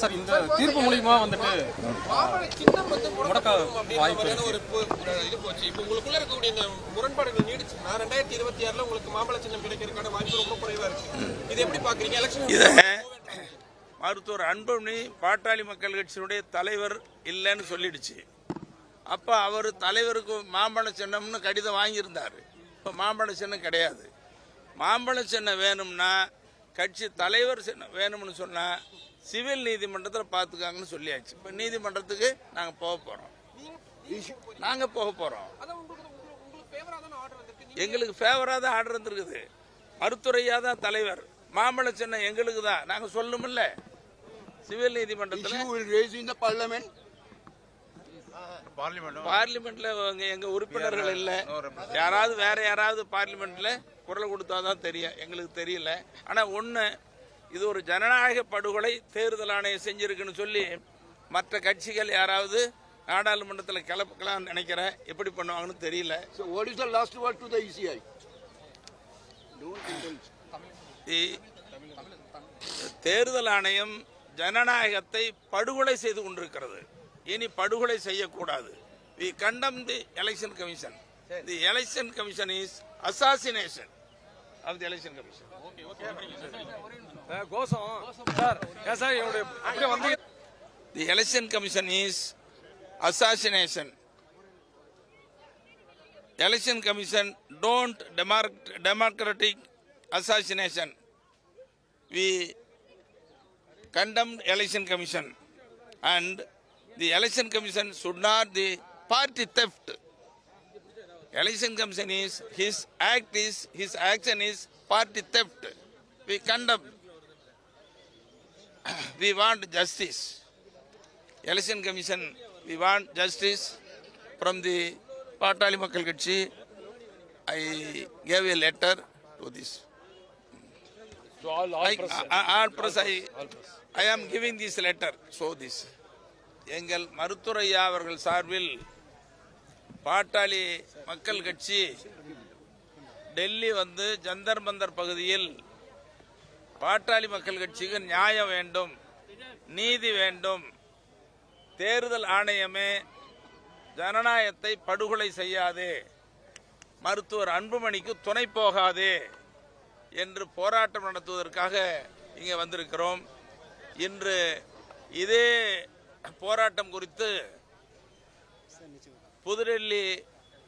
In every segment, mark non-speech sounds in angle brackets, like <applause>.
Sir இந்த தீர்ப்பு மூலியமா வந்துட்டு முடக்க வாய்ப்பு இது போச்சு. இப்போ உங்களுக்குள்ள இருக்கக்கூடிய இந்த முரண்பாடுகள் நீடிச்சுன்னா ரெண்டாயிரத்தி இருபத்தி ஆறுல உங்களுக்கு சின்னம் கிடைக்கிறதுக்கான வாய்ப்பு ரொம்ப குறைவா இருக்கு. இது எப்படி பாக்குறீங்க? எலெக்ஷன் இதை மருத்துவர் அன்புமணி பாட்டாளி மக்கள் கட்சியினுடைய தலைவர் இல்லைன்னு சொல்லிடுச்சு. அப்போ அவர் தலைவருக்கு மாம்பழ சின்னம்னு கடிதம் வாங்கியிருந்தார். இப்போ மாம்பழ சின்னம் கிடையாது. மாம்பழ சின்னம் வேணும்னா கட்சி தலைவர் வேணும்னு சொன்னால் சிவில் நீதிமன்றத்தில் பார்த்துக்காங்கன்னு சொல்லியாச்சு. இப்போ நீதிமன்றத்துக்கு நாங்கள் போக போகிறோம் நாங்கள் போக போகிறோம் ஆர்டர் எங்களுக்கு ஃபேவராக தான் ஆர்டர் வந்துருக்குது. மருத்துவரையா தான் தலைவர். மாமல்ல சின்னம் எங்களுக்கு தான் நாங்கள் சொல்லணுமில்ல சிவில் நீதிமன்றத்தில் பார்லிமெண்ட்ல எங்க உறுப்பினர்கள் இல்ல. யாராவது வேற யாராவது பார்லிமெண்ட்ல குரல் கொடுத்தாதான் தெரியும். எங்களுக்கு தெரியல. ஆனா ஒண்ணு இது ஒரு ஜனநாயக படுகொலை தேர்தல் ஆணையம் செஞ்சிருக்குன்னு சொல்லி மற்ற கட்சிகள் யாராவது நாடாளுமன்றத்தில் கிளப்பக்கலாம்னு நினைக்கிறேன் எப்படி பண்ணுவாங்கன்னு தெரியல. So what is the last word to the ECI? Don't indulge. இ- தேர்தல் ஆணையம் ஜனநாயகத்தை படுகொலை செய்து கொண்டிருக்கிறது. இனி படுகொலை செய்யக்கூடாது. We condemn the election commission the election commission is assassination of the election commission கோஷம். சார் சார் என்னுடைய வந்து the election commission is assassination election commission don't democratic assassination we condemned election commission and the election commission should not the party theft. Election commission is his act is his action is party theft. We condemn. <clears throat> We want justice. Election commission we want justice from the Patali Makkal Katchi I gave a letter to this. So all all I, press I, all press I, I am giving this letter. So this. எங்கள் மருத்துவரையா அவர்கள் சார்பில் பாட்டாளி மக்கள் கட்சி டெல்லி வந்து ஜந்தர் மந்தர் பகுதியில் பாட்டாளி மக்கள் கட்சிக்கு நியாயம் வேண்டும் நீதி வேண்டும் தேர்தல் ஆணையமே ஜனநாயகத்தை படுகொலை செய்யாதே மருத்துவர் அன்புமணிக்கு துணை போகாதே என்று போராட்டம் நடத்துவதற்காக இங்கே வந்திருக்கிறோம். இன்று இதே போராட்டம் குறித்து புதுடெல்லி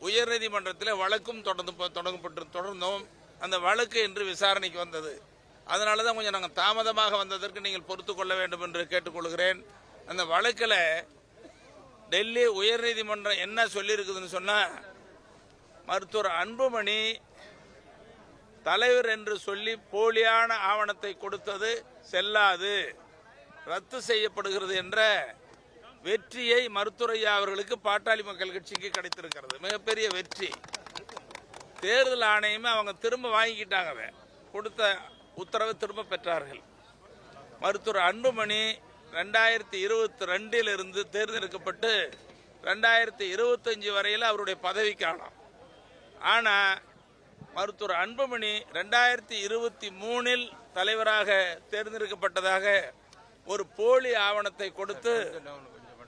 உயர்நீதிமன்றத்தில் வழக்கும் தொடர்ந்து தொடங்கப்பட்டு தொடர்ந்தோம். அந்த வழக்கு இன்று விசாரணைக்கு வந்தது. அதனால தான் கொஞ்சம் நாங்கள் தாமதமாக வந்ததற்கு நீங்கள் பொறுத்து கொள்ள வேண்டும் என்று கேட்டுக்கொள்கிறேன். அந்த வழக்கில் டெல்லி உயர்நீதிமன்றம் என்ன சொல்லியிருக்குதுன்னு சொன்னால் மருத்துவர் அன்புமணி தலைவர் என்று சொல்லி போலியான ஆவணத்தை கொடுத்தது செல்லாது ரத்து செய்யப்படுகிறது என்ற வெற்றியை மருத்துவரையா அவர்களுக்கு பாட்டாளி மக்கள் கட்சிக்கு கிடைத்திருக்கிறது. மிகப்பெரிய வெற்றி. தேர்தல் ஆணையமே அவங்க திரும்ப வாங்கிக்கிட்டாங்க கொடுத்த உத்தரவை திரும்ப பெற்றார்கள். மருத்துவர் அன்புமணி ரெண்டாயிரத்தி இருபத்தி ரெண்டில் இருந்து தேர்ந்தெடுக்கப்பட்டு ரெண்டாயிரத்தி இருபத்தஞ்சு வரையில் அவருடைய பதவி காலம் ஆனால் மருத்துவர் அன்புமணி ரெண்டாயிரத்தி இருபத்தி மூணில் தலைவராக தேர்ந்தெடுக்கப்பட்டதாக ஒரு போலி ஆவணத்தை கொடுத்து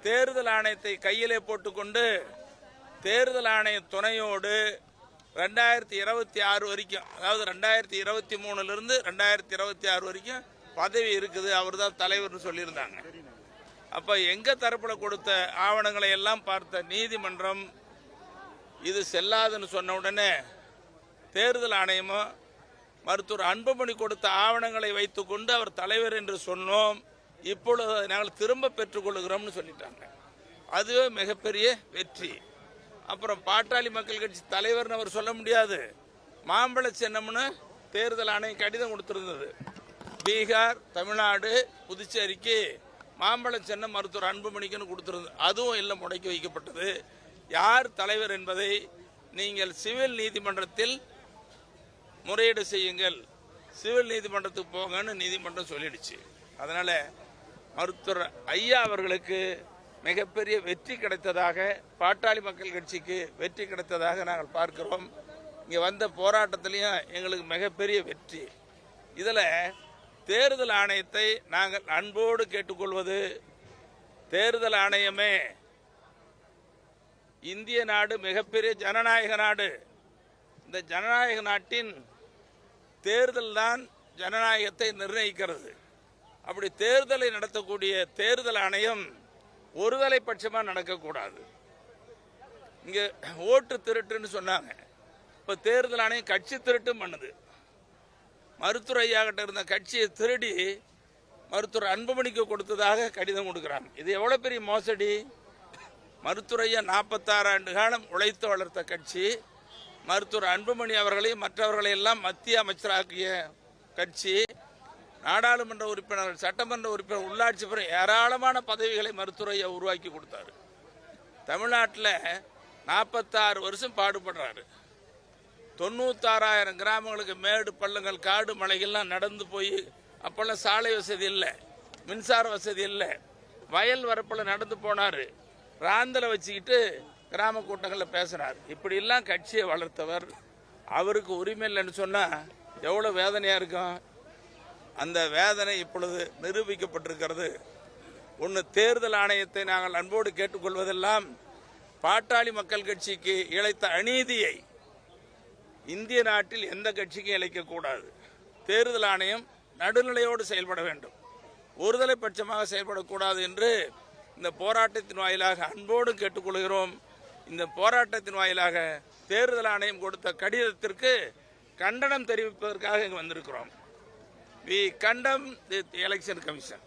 தேர்தல் ஆணையத்தை கையிலே போட்டுக்கொண்டு தேர்தல் ஆணைய துணையோடு ரெண்டாயிரத்தி இருபத்தி ஆறு வரைக்கும் அதாவது ரெண்டாயிரத்தி இருபத்தி மூணுலேருந்து ரெண்டாயிரத்தி இருபத்தி ஆறு வரைக்கும் பதவி இருக்குது. அவர் தான் தலைவர்னு சொல்லியிருந்தாங்க. அப்போ எங்கள் தரப்பில் கொடுத்த ஆவணங்களை எல்லாம் பார்த்த நீதிமன்றம் இது செல்லாதுன்னு சொன்ன உடனே தேர்தல் ஆணையமும் மருத்துவர் அன்புமணி கொடுத்த ஆவணங்களை வைத்துக்கொண்டு அவர் தலைவர் என்று சொன்னோம். இப்பொழுது நாங்கள் திரும்ப பெற்றுக்கொள்கிறோம்னு சொல்லிட்டாங்க. அதுவே மிகப்பெரிய வெற்றி. அப்புறம் பாட்டாளி மக்கள் கட்சி தலைவர்னு அவர் சொல்ல முடியாது. மாம்பழ சின்னம்னு தேர்தல் ஆணையம் கடிதம் கொடுத்துருந்தது. பீகார் தமிழ்நாடு புதுச்சேரிக்கு மாம்பழ சின்னம் மருத்துவர் அன்புமணிக்குன்னு கொடுத்துருந்தது அதுவும் இல்லை முடக்கி வைக்கப்பட்டது. யார் தலைவர் என்பதை நீங்கள் சிவில் நீதிமன்றத்தில் முறையீடு செய்யுங்கள். சிவில் நீதிமன்றத்துக்கு போங்கன்னு நீதிமன்றம் சொல்லிடுச்சு. அதனால் மருத்துவர் ஐயா அவர்களுக்கு மிகப்பெரிய வெற்றி கிடைத்ததாக பாட்டாளி மக்கள் கட்சிக்கு வெற்றி கிடைத்ததாக நாங்கள் பார்க்கிறோம். இங்கே வந்த போராட்டத்திலையும் எங்களுக்கு மிகப்பெரிய வெற்றி. இதில் தேர்தல் ஆணையத்தை நாங்கள் அன்போடு கேட்டுக்கொள்வது தேர்தல் ஆணையமே இந்திய நாடு மிகப்பெரிய ஜனநாயக நாடு. இந்த ஜனநாயக நாட்டின் தேர்தல் தான் ஜனநாயகத்தை நிர்ணயிக்கிறது. அப்படி தேர்தலை நடத்தக்கூடிய தேர்தல் ஆணையம் ஒருதலை பட்சமாக நடக்கக்கூடாது. இங்கே ஓட்டு திருட்டுன்னு சொன்னாங்க. இப்போ தேர்தல் ஆணையம் கட்சி திருட்டும் பண்ணுது. மருத்துவர் இருந்த கட்சியை திருடி மருத்துவர் அன்புமணிக்கு கொடுத்ததாக கடிதம் கொடுக்குறாங்க. இது எவ்வளோ பெரிய மோசடி? மருத்துவர் ஐயா நாற்பத்தாறு ஆண்டு காலம் உழைத்து வளர்த்த கட்சி. மருத்துவர் அன்புமணி அவர்களையும் மற்றவர்களையும் எல்லாம் மத்திய அமைச்சராக்கிய கட்சி. நாடாளுமன்ற உறுப்பினர் சட்டமன்ற உறுப்பினர் உள்ளாட்சி பிற ஏராளமான பதவிகளை மருத்துவரையை உருவாக்கி கொடுத்தாரு. தமிழ்நாட்டில் நாற்பத்தாறு வருஷம் பாடுபடுறாரு. தொண்ணூத்தாறாயிரம் கிராமங்களுக்கு மேடு பள்ளங்கள் காடு மலைகள்லாம் நடந்து போய் அப்போல்லாம் சாலை வசதி இல்லை மின்சார வசதி இல்லை. வயல் வரப்பில் நடந்து போனார். ராந்தலை வச்சுக்கிட்டு கிராம கூட்டங்களில் பேசுகிறார் இப்படியெல்லாம் கட்சியை வளர்த்தவர். அவருக்கு உரிமை இல்லைன்னு சொன்னால் எவ்வளோ வேதனையாக இருக்கும்? அந்த வேதனை இப்பொழுது நிரூபிக்கப்பட்டிருக்கிறது. ஒன்று தேர்தல் ஆணையத்தை நாங்கள் அன்போடு கேட்டுக்கொள்வதெல்லாம் பாட்டாளி மக்கள் கட்சிக்கு இழைத்த அநீதியை இந்திய நாட்டில் எந்த கட்சிக்கும் இழைக்கக்கூடாது தேர்தல் ஆணையம் நடுநிலையோடு செயல்பட வேண்டும். ஒருதலை பட்சமாக செயல்படக்கூடாது என்று இந்த போராட்டத்தின் வாயிலாக அன்போடு கேட்டுக்கொள்கிறோம். இந்த போராட்டத்தின் வாயிலாக தேர்தல் ஆணையம் கொடுத்த கடிதத்திற்கு கண்டனம் தெரிவிப்பதற்காக இங்கு வந்திருக்கிறோம். We condemn the election commission